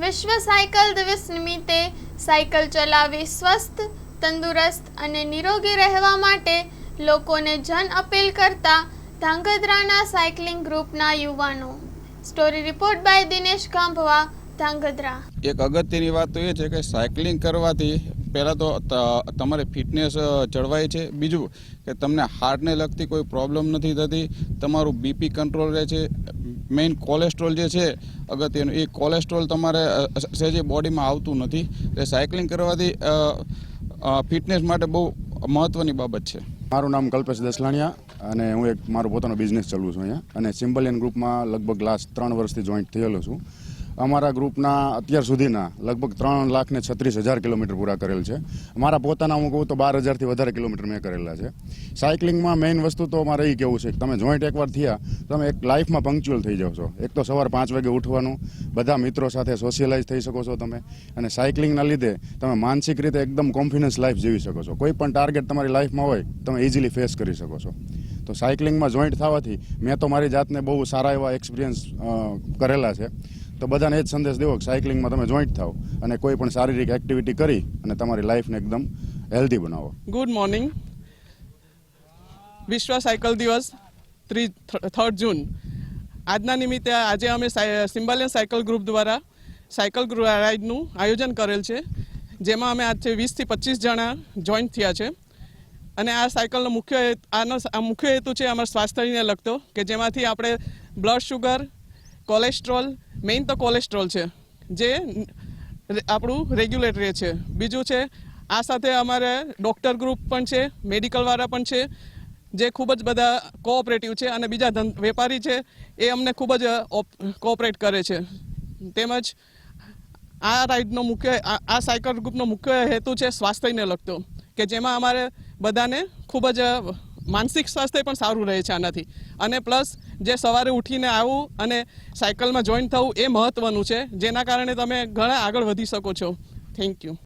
વિશ્વ સાયકલ દિવસ નિમિત્તે સાયકલ ચલાવી સ્વસ્થ, તંદુરસ્ત અને નિરોગી રહેવા માટે લોકોને જન અપીલ કરતા ધાંગધ્રાના સાયકલિંગ ગ્રુપના યુવાનો. Story report by Dinesh Kambhava Dhrangadhra. એક અગત્યની વાત તો એ છે કે સાયકલિંગ કરવાથી પહેલાં તો તમારી ફિટનેસ જળવાય છે. બીજું કે તમને હાર્ટને લગતી કોઈ પ્રોબ્લેમ નથી થતી. તમારું બીપી કંટ્રોલ રહે છે. મેઇન કોલેસ્ટ્રોલ જે છે, અગત્યનું. એ કોલેસ્ટ્રોલ તમારે સહેજે બોડીમાં આવતું નથી. એટલે સાયકલિંગ કરવાથી ફિટનેસ માટે બહુ મહત્ત્વની બાબત છે. મારું નામ કલ્પેશ દસલાણિયા અને હું એક, મારો પોતાનો બિઝનેસ ચલાવું છું અહીંયા. અને સિમ્બલિયન ગ્રુપમાં લગભગ લાસ્ટ ત્રણ વર્ષથી જોઈન્ટ થયેલો છું. અમારા ગ્રુપના અત્યાર સુધીના લગભગ ત્રણ લાખ ને છત્રીસ હજાર કિલોમીટર પૂરા કરેલ છે. મારા પોતાના હું કહું તો બાર હજારથી વધારે કિલોમીટર મેં કરેલા છે. સાયકલિંગમાં મેઇન વસ્તુ તો મારે એ કહેવું છે કે તમે જોઈન્ટ એકવાર થયા, તમે એક લાઈફમાં પંક્ચ્યુઅલ થઈ જાઓ છો. એક તો સવાર પાંચ વાગે ઉઠવાનું, બધા મિત્રો સાથે સોશિયલાઇઝ થઈ શકો છો તમે અને સાયકલિંગના લીધે તમે માનસિક રીતે એકદમ કોન્ફિડન્સ લાઈફ જીવી શકો છો. કોઈ પણ ટાર્ગેટ તમારી લાઈફમાં હોય, તમે ઇઝીલી ફેસ કરી શકો છો. તો સાયકલિંગમાં જોઈન્ટ થવાથી મેં તો મારી જાતને બહુ સારા એવા એક્સપિરિયન્સ કરેલા છે. તો બધાને એ જ સંદેશ દેવો કે સાયકલિંગમાં તમે જોઈન્ટ થાઓ અને કોઈ પણ શારીરિક એક્ટિવિટી કરી અને તમારી લાઈફને એકદમ હેલ્ધી બનાવો. ગુડ મોર્નિંગ વિશ્વ સાયકલ દિવસ, ત્રી થર્ડ જૂન આજના નિમિત્તે આજે અમે સિમ્બાલિયન સાયકલ ગ્રુપ દ્વારા સાયકલ ગ્રુપ રાઇડનું આયોજન કરેલ છે, જેમાં અમે આજે વીસથી પચીસ જણા જોઈન્ટ થયા છે. અને આ સાયકલનો મુખ્ય આનો મુખ્ય હેતુ છે અમારા સ્વાસ્થ્યને લગતો, કે જેમાંથી આપણે બ્લડ શુગર કોલેસ્ટ્રોલ મેઇન તો કોલેસ્ટ્રોલ છે, જે આપણું રેગ્યુલેટરી છે. બીજું છે, આ સાથે અમારે ડૉક્ટર ગ્રુપ પણ છે મેડિકલવાળા પણ છે, જે ખૂબ જ બધા કોઓપરેટિવ છે અને બીજા ધન, વેપારી છે, એ અમને ખૂબ જ કોઓપરેટ કરે છે. તેમજ આ રાઇડનો મુખ્ય, આ સાયકલ ગ્રુપનો મુખ્ય હેતુ છે સ્વાસ્થ્યને લગતો, કે જેમાં અમારે બધાને ખૂબ જ માનસિક સ્વાસ્થ્ય પણ સારું રહે છે આનાથી. અને પ્લસ જે સવારે ઉઠીને આવવું અને સાયકલમાં જોઈન થવું એ મહત્ત્વનું છે. જેના કારણે તમે ઘણા આગળ વધી શકો છો. Thank you